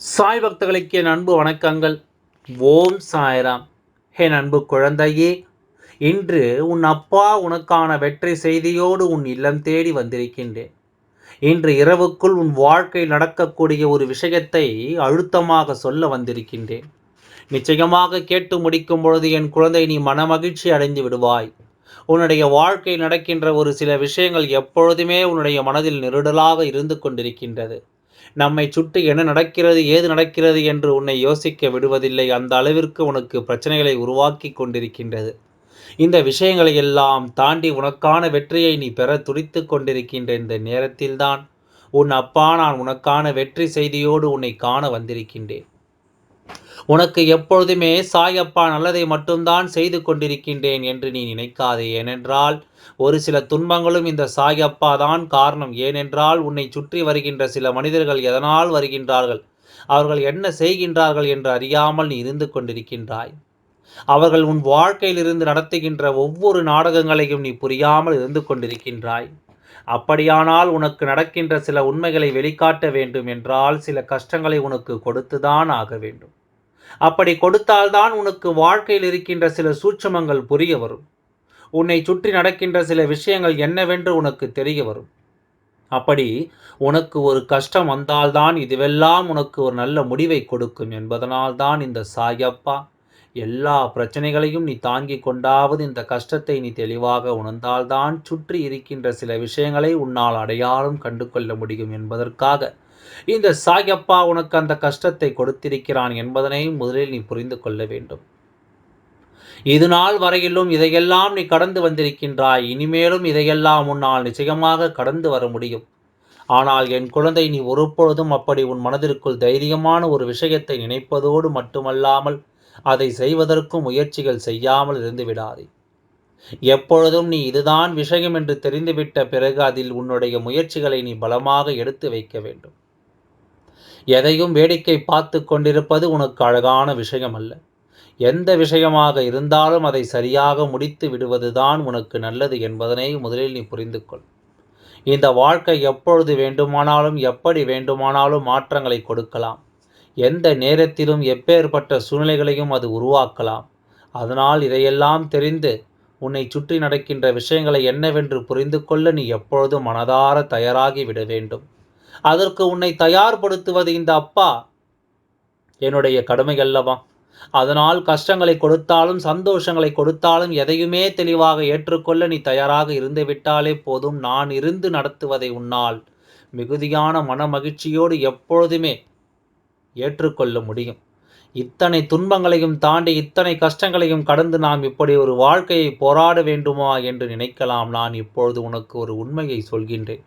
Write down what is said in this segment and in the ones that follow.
சாய் பக்தர்களுக்கு என் அன்பு வணக்கங்கள். ஓம் சாய்ராம். என் அன்பு குழந்தையே இன்று உன் அப்பா உனக்கான வெற்றி செய்தியோடு உன் இல்லம் தேடி வந்திருக்கின்றேன். இன்று இரவுக்குள் உன் வாழ்க்கையில் நடக்கக்கூடிய ஒரு விஷயத்தை அழுத்தமாக சொல்ல வந்திருக்கின்றேன். நிச்சயமாக கேட்டு முடிக்கும் பொழுது என் குழந்தை நீ மனமகிழ்ச்சி அடைந்து விடுவாய். உன்னுடைய வாழ்க்கை நடக்கின்ற ஒரு சில விஷயங்கள் எப்பொழுதுமே உன்னுடைய மனதில் நெருடலாக இருந்து கொண்டிருக்கின்றது. நம்மை சுட்டு என்ன நடக்கிறது ஏது நடக்கிறது என்று உன்னை யோசிக்க விடுவதில்லை. அந்த அளவிற்கு உனக்கு பிரச்சனைகளை உருவாக்கி கொண்டிருக்கின்றது. இந்த விஷயங்களை எல்லாம் தாண்டி உனக்கான வெற்றியை நீ பெற துடித்து கொண்டிருக்கின்ற இந்த நேரத்தில்தான் உன் அப்பா நான் உனக்கான வெற்றி செய்தியோடு உன்னை காண வந்திருக்கின்றேன். உனக்கு எப்பொழுதுமே சாயப்பா நல்லதை மட்டும்தான் செய்து கொண்டிருக்கின்றேன் என்று நீ நினைக்காதே. ஏனென்றால் ஒரு சில துன்பங்களும் இந்த சாயப்பா தான் காரணம். ஏனென்றால் உன்னை சுற்றி வருகின்ற சில மனிதர்கள் எதனால் வருகின்றார்கள்? அவர்கள் என்ன செய்கின்றார்கள் என்று அறியாமல் நீ இருந்து கொண்டிருக்கின்றாய். அவர்கள் உன் வாழ்க்கையிலிருந்து நடத்துகின்ற ஒவ்வொரு நாடகங்களையும் நீ புரியாமல் இருந்து கொண்டிருக்கின்றாய். அப்படியானால் உனக்கு நடக்கின்ற சில உண்மைகளை வெளிக்காட்ட வேண்டும் என்றால் சில கஷ்டங்களை உனக்கு கொடுத்துதான் ஆக வேண்டும். அப்படி கொடுத்தால்தான் உனக்கு வாழ்க்கையில் இருக்கின்ற சில சூட்சமங்கள் புரிய வரும். உன்னை சுற்றி நடக்கின்ற சில விஷயங்கள் என்னவென்று உனக்கு தெரிய வரும். அப்படி உனக்கு ஒரு கஷ்டம் வந்தால்தான் இதுவெல்லாம் உனக்கு ஒரு நல்ல முடிவை கொடுக்கும் என்பதனால்தான் இந்த சாயப்பா. எல்லா பிரச்சனைகளையும் நீ தாங்கிக் கொண்டாவது இந்த கஷ்டத்தை நீ தெளிவாக உணர்ந்தால்தான் சுற்றி இருக்கின்ற சில விஷயங்களை உன்னால் அடையாளம் கண்டு கொள்ள முடியும் என்பதற்காக இந்த சாயப்பா உனக்கு அந்த கஷ்டத்தை கொடுத்திருக்கிறான் என்பதனை முதலில் நீ புரிந்து கொள்ள வேண்டும். இது நாள் வரையிலும் இதையெல்லாம் நீ கடந்து வந்திருக்கின்றாய். இனிமேலும் இதையெல்லாம் உன்னால் நிச்சயமாக கடந்து வர முடியும். ஆனால் என் குழந்தை நீ ஒருபொழுதும் அப்படி உன் மனதிற்குள் தைரியமான ஒரு விஷயத்தை நினைப்பதோடு மட்டுமல்லாமல் அதை செய்வதற்கும் முயற்சிகள் செய்யாமல் இருந்து விடாதே. எப்பொழுதும் நீ இதுதான் விஷயம் என்று தெரிந்துவிட்ட பிறகு அதில் உன்னுடைய முயற்சிகளை நீ பலமாக எடுத்து வைக்க வேண்டும். எதையும் வேடிக்கை பார்த்து கொண்டிருப்பது உனக்கு அழகான விஷயம் அல்ல எந்த விஷயமாக இருந்தாலும் அதை சரியாக முடித்து விடுவதுதான் உனக்கு நல்லது என்பதனை முதலில் நீ புரிந்து கொள் இந்த வாழ்க்கை எப்பொழுது வேண்டுமானாலும் எப்படி வேண்டுமானாலும் மாற்றங்களை கொடுக்கலாம். எந்த நேரத்திலும் எப்பேற்பட்ட சூழ்நிலைகளையும் அது உருவாக்கலாம். அதனால் இதையெல்லாம் தெரிந்து உன்னை சுற்றி நடக்கின்ற விஷயங்களை என்னவென்று புரிந்து கொள்ள நீ எப்பொழுதும் மனதார தயாராகி விட வேண்டும். அதற்கு உன்னை தயார்படுத்துவது இந்த அப்பா. என்னுடைய கடமை அல்லவா அதனால் கஷ்டங்களை கொடுத்தாலும் சந்தோஷங்களை கொடுத்தாலும் எதையுமே தெளிவாக ஏற்றுக்கொள்ள நீ தயாராக இருந்து விட்டாலே போதும். நான் இருந்து நடத்துவதை உன்னால் மிகுதியான மன மகிழ்ச்சியோடு எப்பொழுதுமே ஏற்றுக்கொள்ள முடியும். இத்தனை துன்பங்களையும் தாண்டி இத்தனை கஷ்டங்களையும் கடந்து நாம் இப்படி ஒரு வாழ்க்கையை போராட வேண்டுமா என்று நினைக்கலாம். நான் இப்பொழுது உனக்கு ஒரு உண்மையை சொல்கின்றேன்.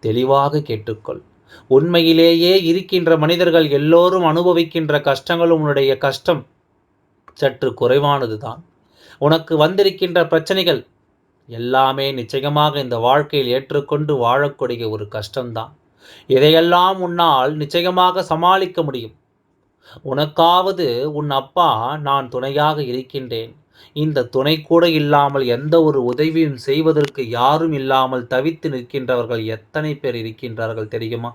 தெளிவாக கேட்டுக்கொள். உண்மையிலேயே இருக்கின்ற மனிதர்கள் எல்லோரும் அனுபவிக்கின்ற கஷ்டங்களும் உன்னுடைய கஷ்டம். சற்று குறைவானது தான் உனக்கு வந்திருக்கின்ற பிரச்சனைகள் எல்லாமே நிச்சயமாக இந்த வாழ்க்கையில் ஏற்றுக்கொண்டு வாழக்கூடிய ஒரு கஷ்டம்தான். இதையெல்லாம் உன்னால் நிச்சயமாக சமாளிக்க முடியும். உனக்காவது உன் அப்பா நான் துணையாக இருக்கின்றேன். இந்த துணை கூட இல்லாமல் எந்த ஒரு உதவியும் செய்வதற்கு யாரும் இல்லாமல் தவித்து நிற்கின்றவர்கள் எத்தனை பேர் இருக்கின்றார்கள் தெரியுமா?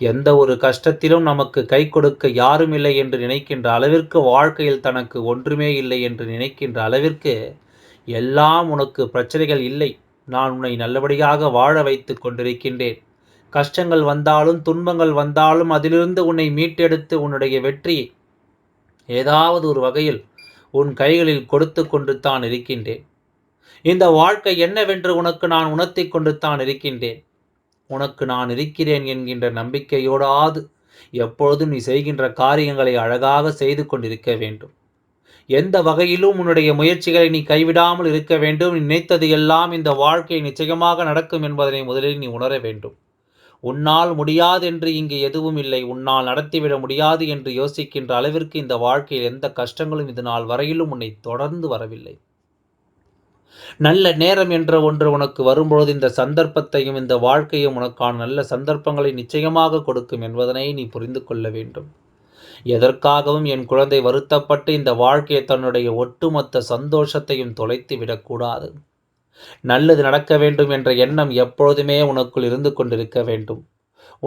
எந்த ஒரு கஷ்டத்திலும் நமக்கு கை கொடுக்க யாரும் இல்லை என்று நினைக்கின்ற அளவிற்கு வாழ்க்கையில் தனக்கு ஒன்றுமே இல்லை என்று நினைக்கின்ற அளவிற்கு எல்லாம் உனக்கு பிரச்சனைகள் இல்லை. நான் உன்னை நல்லபடியாக வாழ வைத்து கொண்டிருக்கின்றேன். கஷ்டங்கள் வந்தாலும் துன்பங்கள் வந்தாலும் அதிலிருந்து உன்னை மீட்டெடுத்து உன்னுடைய வெற்றி ஏதாவது ஒரு வகையில் உன் கைகளில் கொடுத்து கொண்டு தான் இருக்கின்றேன். இந்த வாழ்க்கை என்னவென்று உனக்கு நான் உணர்த்தி கொண்டு தான் இருக்கின்றேன். உனக்கு நான் இருக்கிறேன் என்கின்ற நம்பிக்கையோடாது எப்பொழுதும் நீ செய்கின்ற காரியங்களை அழகாக செய்து கொண்டிருக்க வேண்டும். எந்த வகையிலும் உன்னுடைய முயற்சிகளை நீ கைவிடாமல் இருக்க வேண்டும். நினைத்தது எல்லாம் இந்த வாழ்க்கை நிச்சயமாக நடக்கும் என்பதனை முதலில் நீ உணர வேண்டும். உன்னால் முடியாதென்று இங்கு எதுவும் இல்லை. உன்னால் நடத்திவிட முடியாது என்று யோசிக்கின்ற அளவிற்கு இந்த வாழ்க்கையில் எந்த கஷ்டங்களும் இது நாள் வரையிலும் உன்னை தொடர்ந்து வரவில்லை. நல்ல நேரம் என்ற ஒன்று உனக்கு வரும்பொழுது இந்த சந்தர்ப்பத்தையும் இந்த வாழ்க்கையும் உனக்கான நல்ல சந்தர்ப்பங்களை நிச்சயமாக கொடுக்கும் என்பதனை நீ புரிந்து கொள்ள வேண்டும். எதற்காகவும் என் குழந்தை வருத்தப்பட்டு இந்த வாழ்க்கையை தன்னுடைய ஒட்டுமொத்த சந்தோஷத்தையும் தொலைத்து விடக்கூடாது. நல்லது நடக்க வேண்டும் என்ற எண்ணம் எப்பொழுதுமே உனக்குள் இருந்து கொண்டிருக்க வேண்டும்.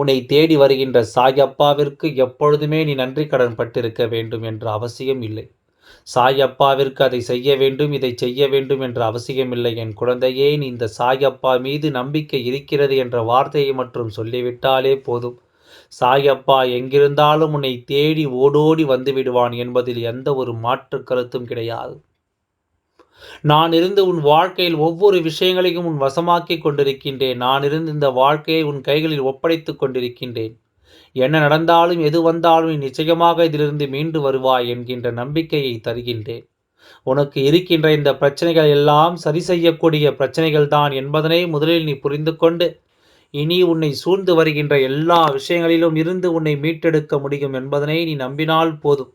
உன்னை தேடி வருகின்ற சாயப்பாவிற்கு எப்பொழுதுமே நீ நன்றி கடன் பட்டிருக்க வேண்டும் என்ற அவசியம் இல்லை. சாயப்பாவிற்கு அதை செய்ய வேண்டும் இதை செய்ய வேண்டும் என்ற அவசியமில்லை என் குழந்தையே நீ இந்த சாயப்பா மீது நம்பிக்கை இருக்கிறது என்ற வார்த்தையை மற்றும் சொல்லிவிட்டாலே போதும். சாயப்பா எங்கிருந்தாலும் உன்னை தேடி ஓடோடி வந்து விடுவான் என்பதில் எந்த ஒரு மாற்று கருத்தும் கிடையாது. நான் இருந்து உன் வாழ்க்கையில் ஒவ்வொரு விஷயங்களையும் உன் வசமாக்கிக் கொண்டிருக்கின்றேன். நான் இருந்து இந்த வாழ்க்கையை உன் கைகளில் ஒப்படைத்துக் கொண்டிருக்கின்றேன். என்ன நடந்தாலும் எது வந்தாலும் நீ நிச்சயமாக இதிலிருந்து மீண்டு வருவாய் என்கின்ற நம்பிக்கையை தருகின்றேன். உனக்கு இருக்கின்ற இந்த பிரச்சனைகள் எல்லாம் சரி செய்யக்கூடிய பிரச்சனைகள் தான் என்பதனை முதலில் நீ புரிந்து கொண்டு இனி உன்னை சூழ்ந்து வருகின்ற எல்லா விஷயங்களிலும் இருந்து உன்னை மீட்டெடுக்க முடியும் என்பதனை நீ நம்பினால் போதும்.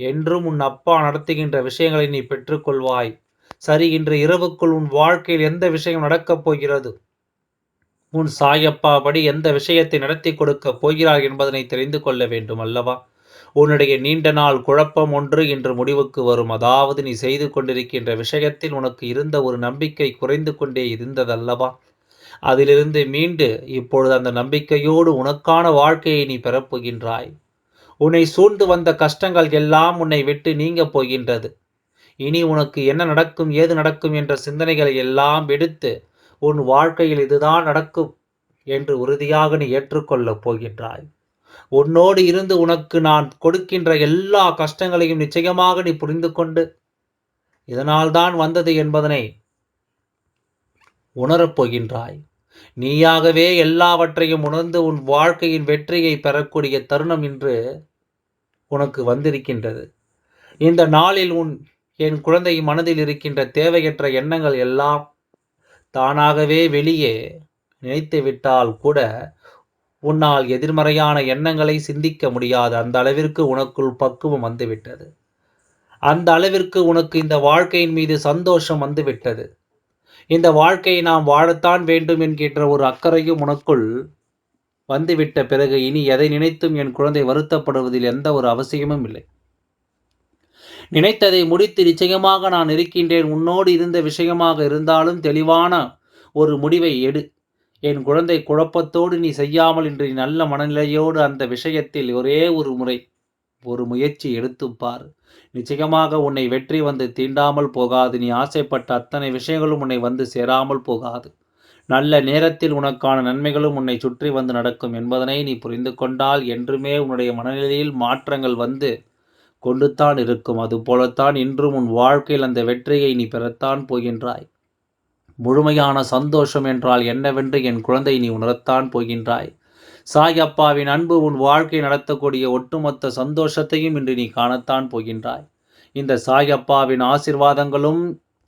என்றும் உன் அப்பா நடத்துகின்ற விஷயங்களை நீ பெற்றுக்கொள்வாய். சரி இன்று இரவுக்குள் உன் வாழ்க்கையில் எந்த விஷயம் நடக்கப் போகிறது? உன் சாயப்பா படி எந்த விஷயத்தை நடத்தி கொடுக்கப் போகிறார் என்பதனை தெரிந்து கொள்ள வேண்டும் அல்லவா? உன்னுடைய நீண்ட நாள் குழப்பம் ஒன்று இன்று முடிவுக்கு வரும். அதாவது நீ செய்து கொண்டிருக்கின்ற விஷயத்தில் உனக்கு இருந்த ஒரு நம்பிக்கை குறைந்து கொண்டே இருந்ததல்லவா? அதிலிருந்து மீண்டு இப்பொழுது அந்த நம்பிக்கையோடு உனக்கான வாழ்க்கையை நீ பெறப்போகின்றாய் உன்னை சூழ்ந்து வந்த கஷ்டங்கள் எல்லாம் உன்னை விட்டு நீங்க போகின்றது. இனி உனக்கு என்ன நடக்கும் ஏது நடக்கும் என்ற சிந்தனைகளை எல்லாம் எடுத்து உன் வாழ்க்கையில் இதுதான் நடக்கும் என்று உறுதியாக நீ ஏற்றுக்கொள்ளப் போகின்றாய். உன்னோடு இருந்து உனக்கு நான் கொடுக்கின்ற எல்லா கஷ்டங்களையும் நிச்சயமாக நீ புரிந்து கொண்டு இதனால்தான் வந்தது என்பதனை உணரப்போகின்றாய் நீயாகவே எல்லாவற்றையும் உணர்ந்து உன் வாழ்க்கையின் வெற்றியை பெறக்கூடிய தருணம் இன்று உனக்கு வந்திருக்கின்றது. இந்த நாளில் உன் என் குழந்தை மனதில் இருக்கின்ற தேவையற்ற எண்ணங்கள் எல்லாம் தானாகவே வெளியே நினைத்து விட்டால் கூட உன்னால் எதிர்மறையான எண்ணங்களை சிந்திக்க முடியாது. அந்த அளவிற்கு உனக்குள் பக்குவம் வந்துவிட்டது. அந்த அளவிற்கு உனக்கு இந்த வாழ்க்கையின் மீது சந்தோஷம் வந்துவிட்டது. இந்த வாழ்க்கையை நாம் வாழத்தான் வேண்டும் என்கின்ற ஒரு அக்கறையும் உனக்குள் வந்துவிட்ட பிறகு இனி எதை நினைத்தும் என் குழந்தை வருத்தப்படுவதில் எந்த ஒரு அவசியமும் இல்லை. நினைத்ததை முடித்து நிச்சயமாக நான் இருக்கின்றேன். உன்னோடு இருந்த விஷயமாக இருந்தாலும் தெளிவான ஒரு முடிவை எடு. என் குழந்தை குழப்பத்தோடு நீ செய்யாமல் இன்று நல்ல மனநிலையோடு அந்த விஷயத்தில் ஒரே ஒரு முறை ஒரு முயற்சி எடுத்துப்பார் நிச்சயமாக உன்னை வெற்றி வந்து தீண்டாமல் போகாது. நீ ஆசைப்பட்ட அத்தனை விஷயங்களும் உன்னை வந்து சேராமல் போகாது. நல்ல நேரத்தில் உனக்கான நன்மைகளும் உன்னை சுற்றி வந்து நடக்கும் என்பதனை நீ புரிந்து கொண்டால் என்றுமே உன்னுடைய மனநிலையில் மாற்றங்கள் வந்து கொண்டுத்தான் இருக்கும். அதுபோலத்தான் இன்றும் உன் வாழ்க்கையில் அந்த வெற்றியை நீ பெறத்தான் போகின்றாய். முழுமையான சந்தோஷம் என்றால் என்னவென்று என் குழந்தை நீ உணரத்தான் போகின்றாய். சாய் அப்பாவின் அன்பு உன் வாழ்க்கை நடத்தக்கூடிய ஒட்டுமொத்த சந்தோஷத்தையும் இன்று நீ காணத்தான் போகின்றாய். இந்த சாய் அப்பாவின் ஆசிர்வாதங்களும்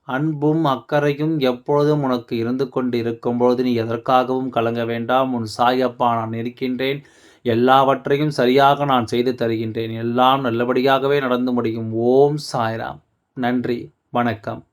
அன்பும் அக்கறையும் எப்பொழுதும் உனக்கு இருந்து கொண்டு இருக்கும் பொழுது நீ எதற்காகவும் கலங்க வேண்டாம். உன் சாய் அப்பா நான் இருக்கின்றேன். எல்லாவற்றையும் சரியாக நான் செய்து தருகின்றேன். எல்லாம் நல்லபடியாகவே நடந்து முடியும். ஓம் சாய்ராம். நன்றி. வணக்கம்.